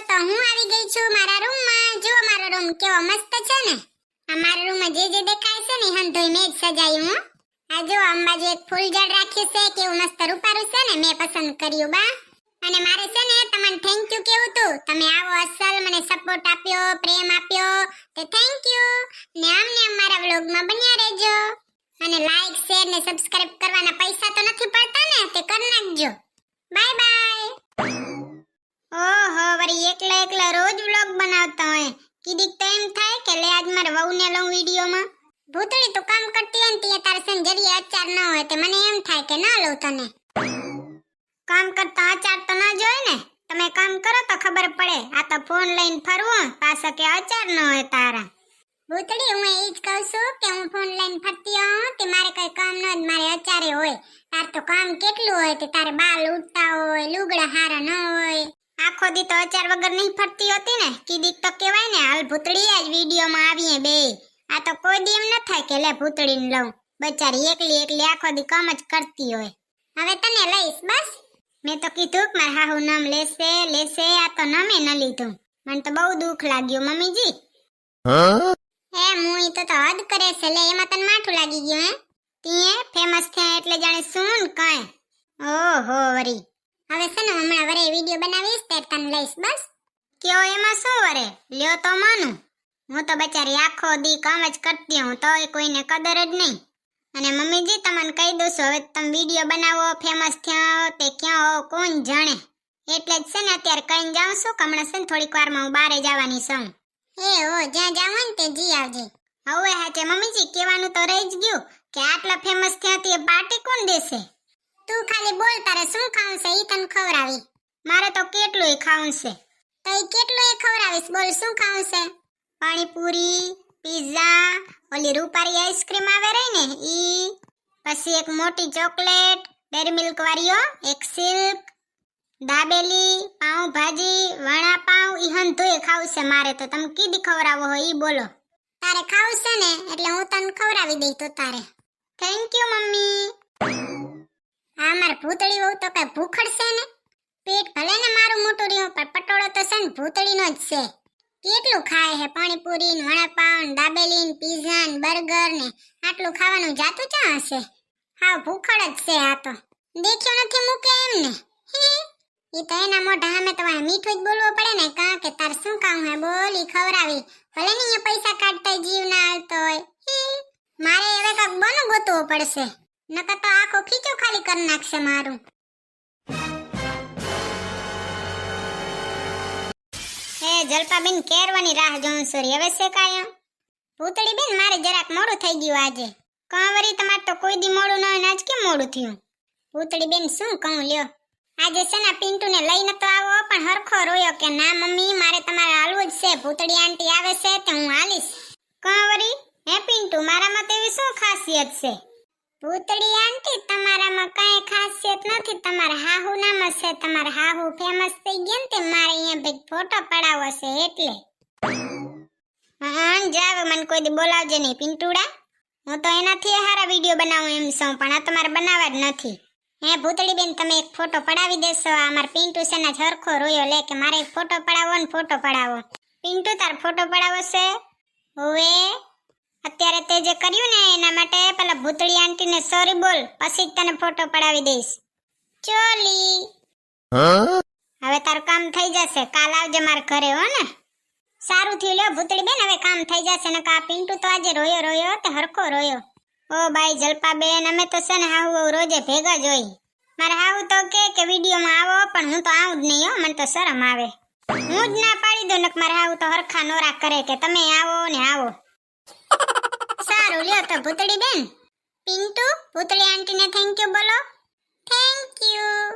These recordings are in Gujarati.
તો હું આવી ગઈ છું મારા રૂમમાં. જુઓ મારો રૂમ કેવો મસ્ત છે ને. આ મારા રૂમમાં જે જે દેખાય છે ને હંધોઈ મેં સજાયું હું. આ જો અંબાજુ એક ફૂલઝાડ રાખ્યું છે, કેવું મસ્ત રૂપારું છે ને. મેં પસંદ કર્યું બા. અને મારે છે ને તમને થેન્ક યુ કેવું તું? તમે આવો અસલ મને સપોર્ટ આપ્યો, પ્રેમ આપ્યો. તે થેન્ક યુ ને અમને અમારા વ્લોગમાં બન્યા રહેજો. અને લાઈક શેર ને સબસ્ક્રાઇબ કરવાના પૈસા તો નથી પડતા ને. તે કરી નાખજો. બાય બાય ઓહો, વળી એકલા એકલા રોજ વ્લોગ બનાવતા હોય. કીધીક તો એમ થાય કે લે આજ મારે વહુને લઉં વિડીયોમાં. ભૂતળી તો કામ કરતી હોય ને ત્યાં તારે છે જરીએ અચાર ન હોય તે મને એમ થાય કે ના લઉં તને. કામ કરતા અચાર તો ના જોય ને. તમે કામ કરો તો ખબર પડે. આ તો ફોન લઈને ફરવું, પાછો કે અચાર ન હોય તારા. ભૂતળી, હું એ જ કહું છું કે હું ફોન લઈને ફરતી હોઉં તે મારે કઈ કામ ન હોય મારે અચારે હોય. તાર તો કામ કેટલું હોય તે તારે બાલ ઉડતા હોય, લુગડા હારા ન હોય. આખો દી તો અચાર વગર નહીં ફરતી હોતી ને? કીધીક તો કેવાય ને હાલ ભૂતળી આજ વિડીયોમાં આવીએ બે. આ તો કોઈ દી એમ ન થાય કે લે ભૂતળીને લઉં. બચારી એકલી એકલી આખો દી કામ જ કરતી હોય. હવે તને લઈશ બસ. મેં તો કીધું કે મારા હાહુ નામ લેશે લેશે આ તો નામે ન લીધું. મને તો બહુ દુઃખ લાગ્યું મમ્મીજી. હે? મુઈ તો તો હદ કરે છે. લે એમાં તને માઠું લાગી ગયું હે? તીએ ફેમસ થયા એટલે જાણે શું ને કાંઈ? ઓહો વરી. હવે છે ને હમણાં વરે વીડિયો બનાવીશ તે તને લઈશ બસ. કયો એમાં શું વરે? લ્યો તો માનું. હું તો બચારી આખો દી કામ જ કરતી હું તોય કોઈને કદર જ નહીં. અને મમ્મીજી તમને કહી દઉં છું હવે તમે વીડિયો બનાવો ફેમસ થયા હો તે ક્યાં હો કોણ જાણે. એટલે જ છે ને અત્યારે કહીને જાઉં છું હમણાં છે ને થોડીક વારમાં હું બારે જવાની છું. એ હો જ્યાં જાવ ને તે જી આવજે. હવે હાચે મમ્મીજી કહેવાનું તો રહી જ ગયું કે આટલા ફેમસ થયા તે પાર્ટી કોણ દેશે? તું ખાલી બોલ તારે શું ખાવું છે ઈ તને ખવડાવી મારે તો કેટલુંય ખાવું છે તો ઈ કેટલુંય ખવડાવીશ બોલ શું ખાવું છે પાણીપુરી પીઝા ઓલી રૂપારી આઈસ્ક્રીમ આવે રહી ને ઈ, પછી એક મોટી ચોકલેટ ડેરી મિલ્ક વાળીઓ એક સિલ્ક દાબેલી પાઉં ભાજી વડા પાઉં ઈ હંધુય ખાવું છે મારે તો. તમે કીધી ખવડાવો હોય ઈ બોલો. તારે ખાવું છે ને, એટલે હું તને ખવડાવી દઈ તો તારે. Thank you mummy. આ મારે ભૂતળી વહુ તો કઈ ભૂખડ છે ને? પેટ ભલે ને મારું મોટું રહ્યું, પણ પટોળો તો છે ને ભૂતળીનો જ છે. કેટલું ખાય હે? પાણીપુરી ને વડાપાવ ને દાબેલી ને પીઝા ને બર્ગર ને આટલું ખાવાનું જાતું ક્યાં હશે? હા, ભૂખડ જ છે આ તો. દેખ્યો નથી મૂકે એમ ને ઈ તો એના મોઢા સામે તમારે મીઠું જ બોલવું પડે ને, કાં કે તાર શું કામ હે? બોલી ખવડાવી. ભલે ને અહીંયા પૈસા કાઢતા જીવ ના આવતો હોય. મારે હવે કાંક બનું ગોતવું પડશે. નકર તો આખો ખીચો ખાલી કરી નાખશે મારું. હે, જલપાબેન કેરવાની રાહ જોઉં સોરી હવે છે કાયા ભૂતળી બેન મારે જરાક મોડું થઈ ગયું આજે. કાંવરી તમારે તો કોઈ દી મોડું ન હોય ને આજ કેમ મોડું થયું? ભૂતળી બેન શું કહું, લ્યો. આજે છે ને પિન્ટુને લઈને તો આવો, પણ હરખો રોયો કે, ના, મમ્મી, મારે તમારે હાલવું જ છે. ભૂતળી આંટી આવે છે, તો હું હાલીશ. કાંવરી હે, પિન્ટુ મારામાં તેવી શું ખાસિયત છે? ભૂતળી આંટી, તમારામાં કાંઈ ખાસિયત નથી. તમારા હાહુ નામ છે, તમારા હાહુ ફેમસ થઈ ગયા ને તે મારે અહીંયા ભાઈ ફોટો પડાવવો છે એટલે. હા જાવ મને કોઈ દી બોલાવજે નહીં, પિન્ટુડા. હું તો એનાથી હારા વીડિયો બનાવું એમ છું, પણ આ તમારે બનાવવા જ નથી. હે ભૂતળી બેન તમે એક ફોટો પડાવી દેશો. આ મારા પિન્ટુ સેના ઝરખો રોયો લે કે મારે એક ફોટો પડાવો ને ફોટો પડાવો. પિન્ટુ, તાર ફોટો પડાવો છે? હવે અત્યારે તે જે કર્યું ને એના માટે પેલા ભૂતળી આંટીને સોરી બોલ પછી જ તને ફોટો પડાવી દઈશ. ચોલી. હવે તારું કામ થઈ જશે કાલ આવજે મારા ઘરે હો ને. સારું થયું લ્યો ભૂતળી બેન હવે કામ થઈ જશે ને કા પિન્ટુ તો આજે રોયો રોયો તે હરખો રોયો. ઓ ભાઈ જલપા બેન અમે તો છે ને હાહુ રોજે ભેગા જ હોય. મારે હાહુ તો કે કે વિડીયોમાં આવો પણ હું તો આવું જ નહીં હો મને તો શરમ આવે. હું જ ના પાડી દઉં ને મારે હાહુ તો હરખા નોરા કરે કે તમે આવો ને આવો. સારું, લ્યો તો ભૂતળી બેન. પિન્ટુ, ભૂતળી આંટીને થેન્ક યુ બોલો. થેન્ક યુ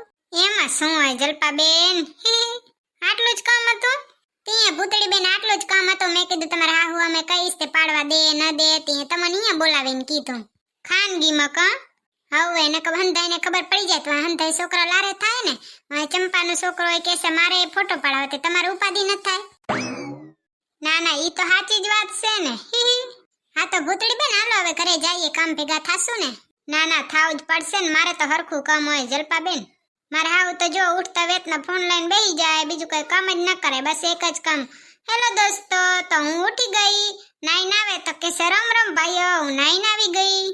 એમાં શું હોય જલપા બેન આટલું જ કામ હતું? ત્યાં ભૂતળી બેન આટલું જ કામ હતું. મેં કીધું તમારા હાહુ અમે કહીશ તે પાડવા દે, ન દે. ત્યાં તમને અહીંયા બોલાવીને કીધું. ખાનગીમાં કા હવે એને કે હંધાઈને ખબર પડી જાય તો હંધાઈ છોકરો લારે થાય ને? ચંપાનો છોકરો એ કહેશે મારે ફોટો પડાવો. તે તમારે ઉપાધિ ન થાય? ના ના, ઈ તો સાચી જ વાત છે ને. હી તો ભૂતળી બેન, હાલો હવે ઘરે જઈએ, કામ ભેગા થાશું ને. ના ના, થાવ જ પડશે ને, મારે તો હરખું કામ હોય જલપા બેન મારે હાવ તો જો ઉઠતા વેતના ફોન લઈને બેસી જાય, બીજું કઈ કામ જ ન કરે, બસ એક જ કામ. હેલો દોસ્તો, તો હું ઉઠી ગઈ. નાઈન આવે તો કે રમ રમ ભાઈઓ, હું નાઈન આવી ગઈ.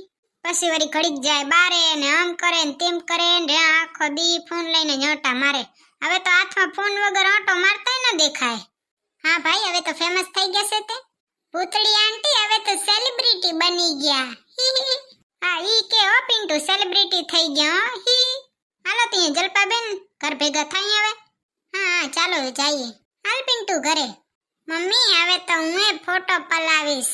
પછી વળી ઘડીક જાય બારે ને આમ કરે ને તેમ કરે ને આખો દી, ફોન લઈને ઝોટા મારે. હવે તો હાથમાં ફોન વગર આંટો મારતાય ન દેખાય. હા ભાઈ, હવે તો ફેમસ થઈ ગયા છે તે. પૂતળી આંટી, હવે તો સેલિબ્રિટી બની ગયા. હી, ઈ કે હો પિન્ટુ સેલિબ્રિટી થઈ ગયા, હો. હાલો ત્યાં જલપાબેન, ઘર ભેગા થઈ હવે. હા ચાલો જઈએ. હાલ પિન્ટુ ઘરે. મમ્મી, હવે તો હું ફોટો પલાવીશ.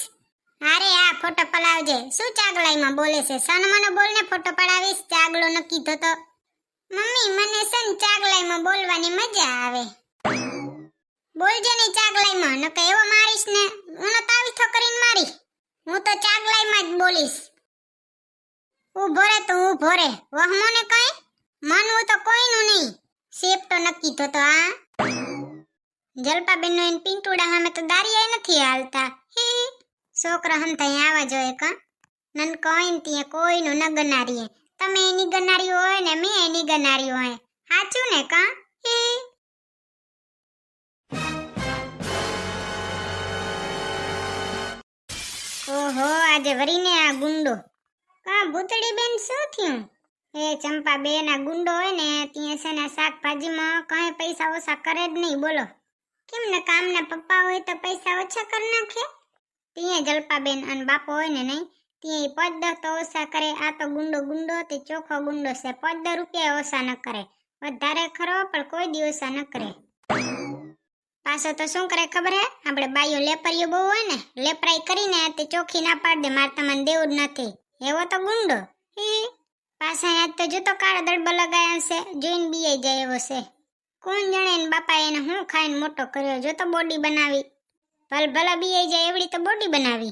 અરે આ ફોટો પલાવજે. શું ચાગલાઈમાં બોલે છે? સન મને બોલને ફોટો પડાવીશ? ચાગલો નક્કી થતો. મમ્મી, મને છે ને ચાગલાઈમાં બોલવાની મજા આવે. બોલજે નહીં ચાગલાઈમાં નકે એવો મારીશ ને હું તાવીથો કરીને મારી. હું તો ચાગલાઈમાં જ બોલીશ. ઊભો રે તો ઊભો રે વહમો ને કઈ? માનવું તો કોઈનું નહીં. શેપ તો નક્કી તો તો આ જલપાબેન નો એન પિંટુડા હામે તો દારિયાય નથી હાલતા. હી છોકરો હમ તઈ આવા જોઈએ કા? નન કોઈન ને ત્યાં કોઈનું ન ગનારીએ. તમે એની ગનારી હોય ને, મેં એની ગનારી હોય. સાચું ને, કા? આજે વરીને આ ગુંડો. કા ભૂતળી બેન શું થયું? એ ચંપા બેન આ ગુંડો હોય ને, ત્યાં છે ને શાકભાજીમાં કઈ પૈસા ઓછા કરે જ નહીં, બોલો. કેમ ને કામના પપ્પા હોય તો પૈસા ઓછા કરી નાખે? ત્યાં જલપાબેન અને બાપો હોય ને નહીં, ત્યાં પદ દસ તો ઓછા કરે. આ તો ગુંડો ગુંડો તે ચોખ્ખો ગુંડો છે. પદ દસ રૂપિયા ઓછા ન કરે. વધારે ખરો, પણ કોઈ દિવસ ન કરે. પાછો તો શું કરે ખબર હે? આપણે બાઈઓ લેપરિયું બહુ હોય ને, લેપરાઈ કરીને તે ચોખ્ખી ના પાડ દે, મારે તમને દેવું જ નથી. એવો તો ગુંડો. હી. પાછા તો જોતો કાળો દડબો લગાયા છે, જોઈને બીઆઈ જાય એવો છે. કોણ જાણે એને બાપા એને હું ખાઈને મોટો કર્યો? જો તો બોડી બનાવી. ભલ ભલા બીઆઈ જાય એવડી તો બોડી બનાવી.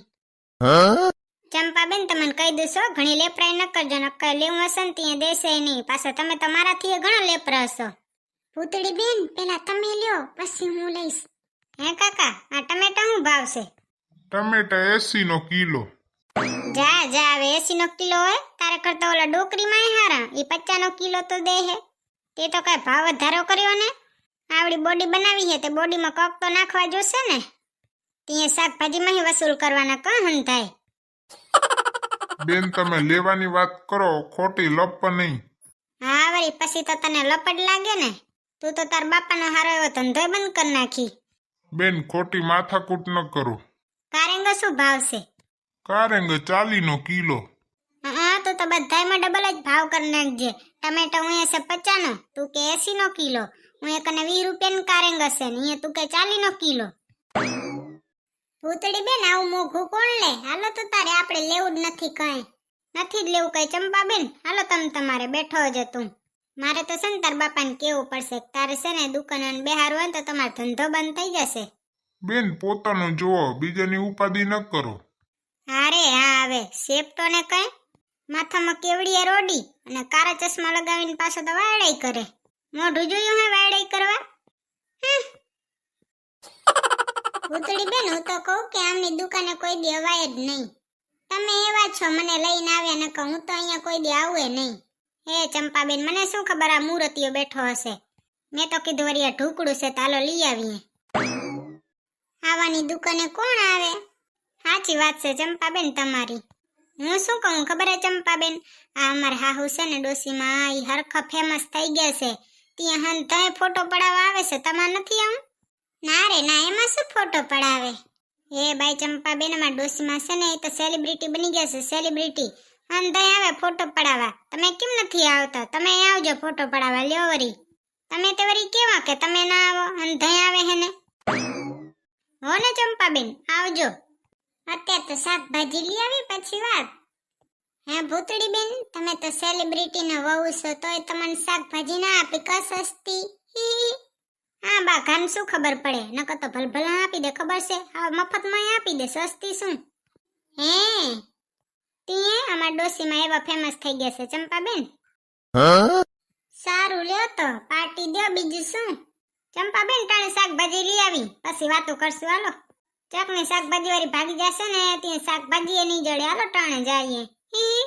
ચંપાબેન, તમને કહી દેશો ઘણી લેપરાઈ ન કરજો, નકર લેવું હશે ને ત્યાં દેશે નહીં. પાછા તમે તમારાથી ઘણા લેપરા હશો. ભૂતળી બેન પેલા તમે લ્યો પછી હું લઈશ. હે કાકા આ ટમેટા શું ભાવ છે? ટમેટા એસી નો કિલો. જા જા હવે એસી નો કિલો હોય તારે કરતા ઓલા ડોકરીમાં હારા એ પચાસ નો કિલો તો દે હે. તે તો કઈ ભાવ વધારો કર્યો ને. આવડી બોડી બનાવી હે તે બોડીમાં કક તો નાખવા જોશે ને. ત્યાં શાકભાજીમાં વસૂલ કરવાના કહન થાય. બેન તમે લેવાની વાત કરો ખોટી લપ નહીં. હા વળી પછી તો તને લપટ લાગે ને. તું તો તાર બાપાનો હારો એવો ધંધો બંધ કરી નાખી. બેન ખોટી માથાકૂટ ન કરો. કારેંગ શું ભાવ છે? કારેંગ ચાલી નો કિલો. હા તો તો બધાયમાં ડબલ જ ભાવ કરી નાખજે. ટમેટા હું હશે પચાનો તું કે એસી નો કિલો. હું એક અને વીસ રૂપિયાનું કારેંગ હશે ને અહીંયા તું કે ચાલી નો કિલો. પૂતળી બેન આવું મોઘું કોણ લે? હાલો તો તારે આપણે લેવું જ નથી કઈ. નથી જ લેવું કઈ ચંપા બેન હાલો તમે તમારે બેઠો જ તું. મારે તો છે ને તાર બાપાને કેવું પડશે? તારે છે ને દુકાન બે બેહાર હોય તો તમારો ધંધો બંધ થઈ જશે. બેન પોતાનું જુઓ બીજાની ઉપાધિ ન કરો. અરે હા હવે. સેપટો ને કઈ? માથામાં કેવડીએ રોડી અને કારા ચશ્મા લગાવીને પાછો તો વાયડાઈ કરે. મોઢું જોયું હે વાયડાઈ કરવા? ઉતળી બેન હું તો કહું કે આમની દુકાને કોઈ દેવાય જ નહીં. તમે એવા છો મને લઈને આવ્યા ન હું તો અહીંયા કોઈ દે આવું નહીં. હે ચંપાબેન, મને શું ખબર આ મૂર્તિઓ બેઠો હશે? મેં તો કીધું વરી આ ઢુકડું છે, તાલો લઈ આવીએ. આવાની દુકાને કોણ આવે? સાચી વાત છે ચંપાબેન તમારી. હું શું કહું, ખબર હે ચંપાબેન? આ અમાર હાહુ છે ને ડોસીમાં એ હરખા ફેમસ થઈ ગયા છે. ત્યાં હન તય ફોટો પડાવવા આવે છે, તમારે નથી આમ? ના રે, ના, એમાં શું ફોટો પડાવે? એ બાઈ ચંપાબેન, અમાર ડોસીમાં છે ને, એ તો સેલિબ્રિટી બની ગયા છે સેલિબ્રિટી તય આવે ફોટો પડાવવા. તમે કેમ નથી આવતા? તમે આવજો ફોટો પડાવવા, લ્યો વરી. તમે તો વરી કેવા કે તમે ના આવો? તય આવે હે ને? હો ને ચંપાબેન, આવજો. અત્યારે તો શાકભાજી લઈ આવી પછી વાત. હે ભૂતળી બેન તમે તો સેલિબ્રિટી ના વહુ છો, તોય તમને શાકભાજી ના આપી કા સસ્તી હી બા, ઘાન શું ખબર પડે? નકર તો ભલભલા આપી દે, ખબર છે? હા મફતમાં આપી દે, સસ્તી શું? હે? તીએ અમાર ડોસીમાં એવા ફેમસ થઈ ગયા છે ચંપાબેન. સારું લ્યો તો પાર્ટી દો બીજું શું? ચંપાબેન ટાણે શાકભાજી લઈ આવી. પછી વાતો કરશું હાલો. ચકની શાકભાજી વાળી ભાગી જશે ને ત્યાં શાકભાજી એ નહીં જડે હાલો ટાણે જઈએ. હી?